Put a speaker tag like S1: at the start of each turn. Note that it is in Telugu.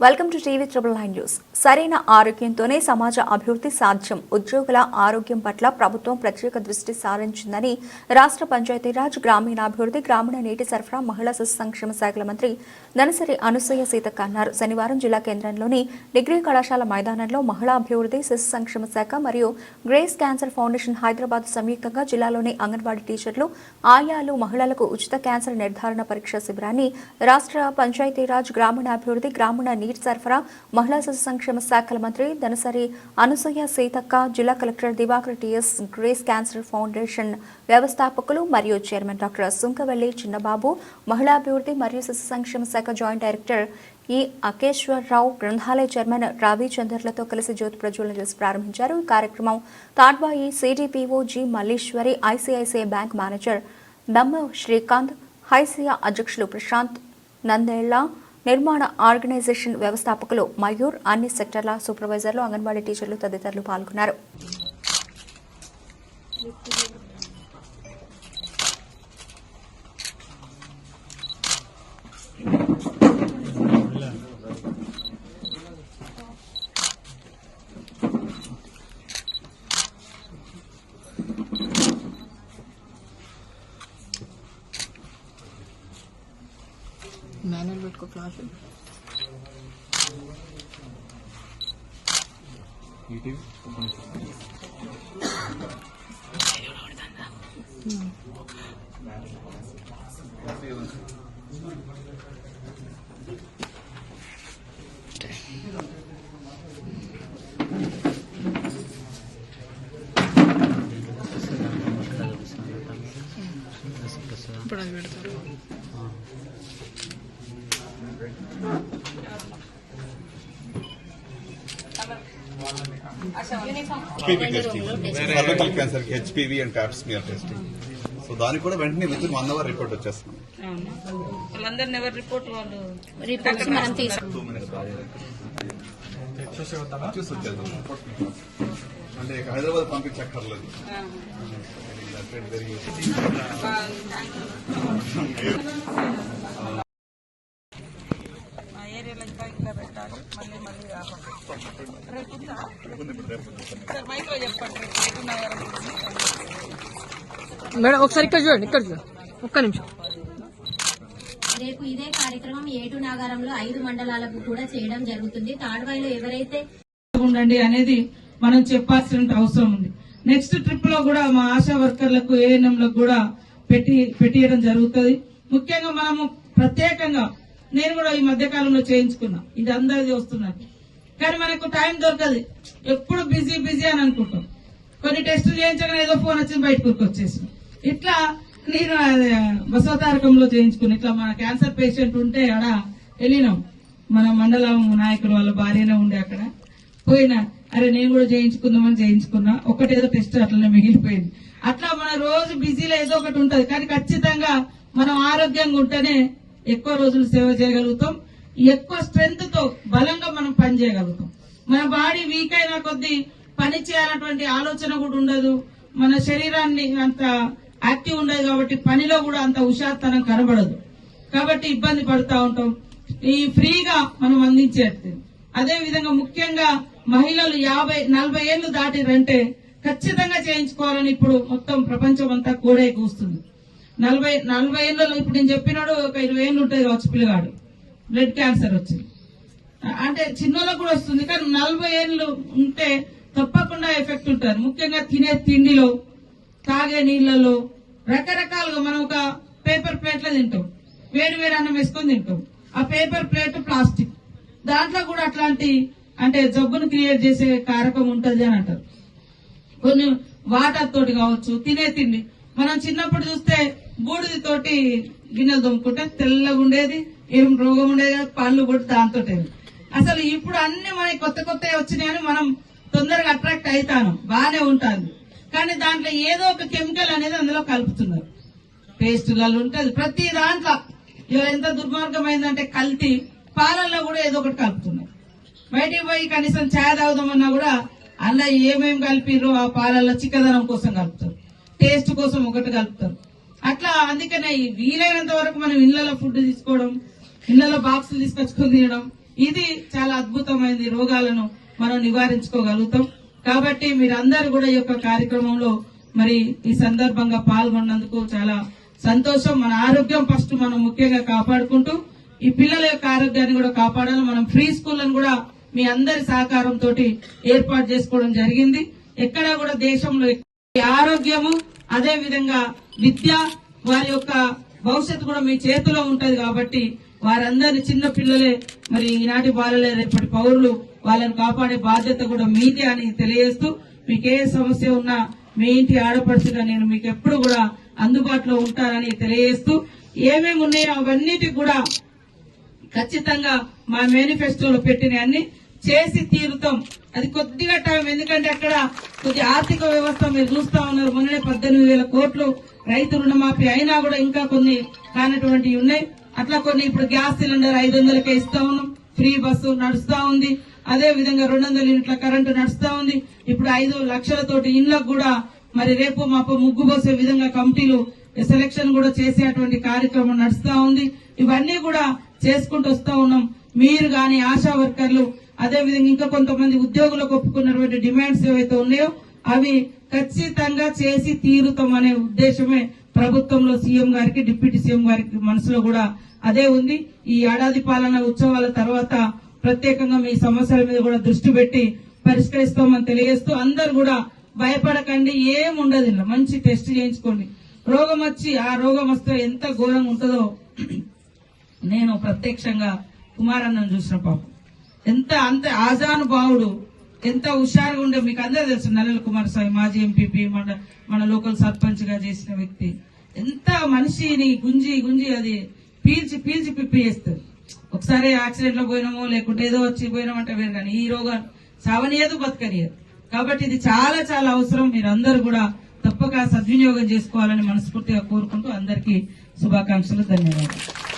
S1: Welcome to TV triple nine news సరైన ఆరోగ్యంతోనే సమాజ అభివృద్ధి సాధ్యం. ఉద్యోగుల ఆరోగ్యం పట్ల ప్రభుత్వం ప్రత్యేక దృష్టి సారించిందని రాష్ట్ర పంచాయతీరాజ్ గ్రామీణాభివృద్ధి గ్రామీణ నీటి సరఫరా మహిళా శిశు సంక్షేమ శాఖల మంత్రి దనసరి అనసూయ సీతక్క అన్నారు. శనివారం జిల్లా కేంద్రంలోని డిగ్రీ కళాశాల మైదానంలో మహిళా అభివృద్ధి శిశు సంక్షేమ శాఖ మరియు గ్రేస్ క్యాన్సర్ ఫౌండేషన్ హైదరాబాద్ సంయుక్తంగా జిల్లాలోని అంగన్వాడీ టీచర్లు ఆయాలు మహిళలకు ఉచిత క్యాన్సర్ నిర్ధారణ పరీక్ష శిబిరాన్ని రాష్ట్ర పంచాయతీరాజ్ గ్రామీణాభివృద్ధి గ్రామీణ నీటి సరఫరా మహిళా శిశు సంక్షేమ శాఖల మంత్రి దనసరి అనసూయ సీతక్క జిల్లా collector Divakar TS grace cancer foundation వ్యవస్థాపకులు మరియు చైర్మన్ డాక్టర్ సుంకవెల్లి చిన్నబాబు మహిళాభివృద్ధి మరియు శిశు సంక్షేమ శాఖ జాయింట్ డైరెక్టర్ ఈ అకేశ్వరరావు గ్రంథాలయ చైర్మన్ రవి చందర్లతో కలిసి జ్యోతి ప్రజ్వలన చేసి ప్రారంభించారు. ఈ కార్యక్రమం Tadbai CDPO G Malleswari ICICI bank manager Damma Srikanth HYSEA అధ్యక్షులు ప్రశాంత్ నందేళ్ళ నిర్మాణ ఆర్గనైజేషన్ వ్యవస్థాపకులు మయూర్ అన్ని సెక్టర్ల సూపర్వైజర్లు అంగన్వాడీ టీచర్లు తదితరులు పాల్గొన్నారు.
S2: మాన్యువల్ పెట్టుకో క్లాస్ ఇప్పుడు అది పెడతారు
S3: HPV testing cervical cancer HPV and pap smear testing so దానికి కూడా వెంటనే with in one hour report వచ్చేస్తున్నాం
S4: వాళ్ళందరిని ఎవరి రిపోర్ట్ వాళ్ళు?
S1: రిపోర్ట్స్ మనం
S3: అంటే హైదరాబాద్ పంపించక్కర్లేదు వెరీ
S4: మా ఏరియాలో ఇంకా ఇంకా పెట్టాలి మళ్ళీ మళ్ళీ సార్ మైక్లో చెప్పండి.
S2: మేడం ఒకసారి ఇక్కడ చూడండి ఇక్కడ చూడండి ఒక్క నిమిషం.
S5: రేపు ఇదే కార్యక్రమం ఏటు నాగారంలో ఐదు మండలాలకు కూడా చేయడం జరుగుతుంది. తాడ్వాయిలో ఎవరైతే
S4: ఉండండి అనేది మనం చెప్పాల్సిన అవసరం ఉంది. నెక్స్ట్ ట్రిప్లో కూడా మా ఆశా వర్కర్లకు ఏఎన్ఎంలకు కూడా పెట్టి పెట్టియడం జరుగుతుంది. ముఖ్యంగా మనము ప్రత్యేకంగా నేను కూడా ఈ మధ్య కాలంలో చేయించుకున్నా. ఇది అందరిది వస్తున్నది. కానీ మనకు టైం దొరకదు. ఎప్పుడు బిజీ బిజీ అని అనుకుంటాం. కొన్ని టెస్టులు చేయించగానే ఏదో ఫోన్ వచ్చి బయటకు వచ్చేసి ఇట్లా నేను బసవతారకంలో చేయించుకుని ఇట్లా మన క్యాన్సర్ పేషెంట్ ఉంటే ఆడ వెళ్ళినాం. మన మండలం నాయకుడు వాళ్ళ భార్యనే ఉండే అక్కడ. పోయినా అరే నేను కూడా చేయించుకుందామని చేయించుకున్నా. ఒకటేదో టెస్ట్ అట్లనే మిగిలిపోయింది. అట్లా మన రోజు బిజీలో ఏదో ఒకటి ఉంటది. కానీ ఖచ్చితంగా మనం ఆరోగ్యంగా ఉంటేనే ఎక్కువ రోజులు సేవ చేయగలుగుతాం. ఎక్కువ స్ట్రెంత్తో బలంగా మనం పని చేయగలుగుతాం. మన బాడీ వీక్ అయిన కొద్దీ పని చేయాలన్నటువంటి ఆలోచన కూడా ఉండదు. మన శరీరాన్ని అంత యాక్టివ్ ఉండదు కాబట్టి పనిలో కూడా అంత హుషార్తనం కనబడదు. కాబట్టి ఇబ్బంది పడుతూ ఉంటాం. ఈ ఫ్రీగా మనం అందించేది అదే విధంగా ముఖ్యంగా మహిళలు యాభై నలభై ఏళ్ళు దాటిరంటే ఖచ్చితంగా చేయించుకోవాలని ఇప్పుడు మొత్తం ప్రపంచం అంతా కూడా కూస్తుంది. నలభై నలభై ఏళ్ళలో ఇప్పుడు నేను చెప్పినాడు ఒక ఇరవై ఏళ్ళు ఉంటుంది కావచ్చు పిల్లగాడు. బ్లడ్ క్యాన్సర్ వచ్చింది. అంటే చిన్నోళ్ళకు కూడా వస్తుంది కానీ నలభై ఏళ్ళు ఉంటే తప్పకుండా ఎఫెక్ట్ ఉంటుంది. ముఖ్యంగా తినే తిండిలో తాగే నీళ్ళలో రకరకాలుగా మనం ఒక పేపర్ ప్లేట్లో తింటాం. వేడి వేడి అన్నం వేసుకొని తింటాం. ఆ పేపర్ ప్లేట్ ప్లాస్టిక్ దాంట్లో కూడా అట్లాంటి అంటే జబ్బును క్రియేట్ చేసే కారకం ఉంటుంది అని అంటారు. కొన్ని వాటర్ తోటి కావచ్చు తినే తిండి. మనం చిన్నప్పుడు చూస్తే బూడిది తోటి గిన్నెలు దొమ్ముకుంటే తెల్లగా ఉండేది ఏం రోగం ఉండేది కాదు, పళ్ళు కూడా దాంతో అసలు ఇప్పుడు అన్ని మనకి కొత్త కొత్త వచ్చినాయని మనం తొందరగా అట్రాక్ట్ అవుతాను బాగానే ఉంటాను. కానీ దాంట్లో ఏదో ఒక కెమికల్ అనేది అందులో కలుపుతున్నారు. పేస్టులలో ఉంటుంది ప్రతి దాంట్లో. ఇవాళ ఎంత దుర్మార్గమైందంటే కల్తీ పాలల్లో కూడా ఏదో ఒకటి కలుపుతున్నారు. బయటికి పోయి కనీసం ఛాయ్ తాగుదామన్నా కూడా అందులో ఏమేమి కలిపిర్రో ఆ పాలల్లో చిక్కదనం కోసం కలుపుతారు. టేస్ట్ కోసం ఒకటి కలుపుతారు. అట్లా అందుకనే ఈ వీలైనంత వరకు మనం ఇళ్ళలో ఫుడ్ తీసుకోవడం ఇళ్ళలో బాక్సులు తీసుకొచ్చుకొని తినడం ఇది చాలా అద్భుతమైనది రోగాలను మనం నివారించుకోగలుగుతాం. కాబట్టి మీరందరూ కూడా ఈ యొక్క కార్యక్రమంలో మరి ఈ సందర్భంగా పాల్గొన్నందుకు చాలా సంతోషం. మన ఆరోగ్యం ఫస్ట్ మనం ముఖ్యంగా కాపాడుకుంటూ ఈ పిల్లల యొక్క ఆరోగ్యాన్ని కూడా కాపాడాలి. మనం ఫ్రీ స్కూళ్ళను కూడా మీ అందరి సహకారంతో ఏర్పాటు చేసుకోవడం జరిగింది. ఎక్కడా కూడా దేశంలో ఈ ఆరోగ్యము అదే విధంగా విద్య వారి యొక్క భవిష్యత్తు కూడా మీ చేతిలో ఉంటది కాబట్టి వారందరినీ చిన్న పిల్లలే మరి ఈనాటి బాలలే రేపటి పౌరులు వాళ్ళని కాపాడే బాధ్యత కూడా మీదే అని తెలియజేస్తూ మీకు ఏ సమస్య ఉన్నా మీ ఇంటి ఆడపడుచుగా నేను మీకు ఎప్పుడు కూడా అందుబాటులో ఉంటానని తెలియజేస్తూ ఏమేమి ఉన్నాయో అవన్నిటికి కూడా ఖచ్చితంగా మా మేనిఫెస్టోలో పెట్టిన అన్ని చేసి తీరుతాం. అది కొద్దిగా టైం ఎందుకంటే అక్కడ కొద్ది ఆర్థిక వ్యవస్థ మీరు చూస్తా ఉన్నారు. మొన్ననే పద్దెనిమిది వేల కోట్లు రైతు రుణమాఫీ అయినా కూడా ఇంకా కొన్ని కానటువంటివి ఉన్నాయి. అట్లా కొన్ని ఇప్పుడు గ్యాస్ సిలిండర్ ఐదు వందలకే ఇస్తా ఉన్నాం. ఫ్రీ బస్సు నడుస్తా ఉంది. అదే విధంగా రెండు వందల యూనిట్ల కరెంటు నడుస్తా ఉంది. ఇప్పుడు ఐదు లక్షలతోటి ఇండ్లకు కూడా మరి రేపు మాపు ముగ్గు పోసే విధంగా కమిటీలు సెలక్షన్ కూడా చేసేటువంటి కార్యక్రమం నడుస్తా ఉంది. ఇవన్నీ కూడా చేసుకుంటూ వస్తా ఉన్నాం. మీరు గాని ఆశా వర్కర్లు అదేవిధంగా ఇంకా కొంతమంది ఉద్యోగులకు ఒప్పుకున్నటువంటి డిమాండ్స్ ఏవైతే ఉన్నాయో అవి ఖచ్చితంగా చేసి తీరుతాం అనే ఉద్దేశమే ప్రభుత్వంలో సీఎం గారికి డిప్యూటీ సీఎం గారికి మనసులో కూడా అదే ఉంది. ఈ ఏడాది పాలన ఉత్సవాల తర్వాత ప్రత్యేకంగా మీ సమస్యల మీద కూడా దృష్టి పెట్టి పరిష్కరిస్తామని తెలియజేస్తూ అందరు కూడా భయపడకండి ఏం ఉండదు మంచి టెస్ట్ చేయించుకోండి. రోగం వచ్చి ఆ రోగం వస్తే ఎంత ఘోరంగా ఉంటుందో నేను ప్రత్యక్షంగా కుమారన్నను చూసిన పాపం. ఎంత అంత ఆజానుభావుడు ఎంత హుషారుగా ఉండే మీకు అందరూ తెలుసు నల్లల కుమారస్వామి మాజీ ఎంపీపీ మన మన లోకల్ సర్పంచ్గా చేసిన వ్యక్తి. ఎంత మనిషిని గుంజి గుంజి అది పీల్చి పీల్చి పిప్పి చేస్తారు. ఒకసారి యాక్సిడెంట్లో పోయినామో లేకుంటే ఏదో వచ్చి పోయినామంటే వేరు కానీ ఈ రోగం సావనీయదు బతకనియదు. కాబట్టి ఇది చాలా చాలా అవసరం. మీరందరూ కూడా తప్పక సద్వినియోగం చేసుకోవాలని మనస్ఫూర్తిగా కోరుకుంటూ అందరికీ శుభాకాంక్షలు ధన్యవాదాలు.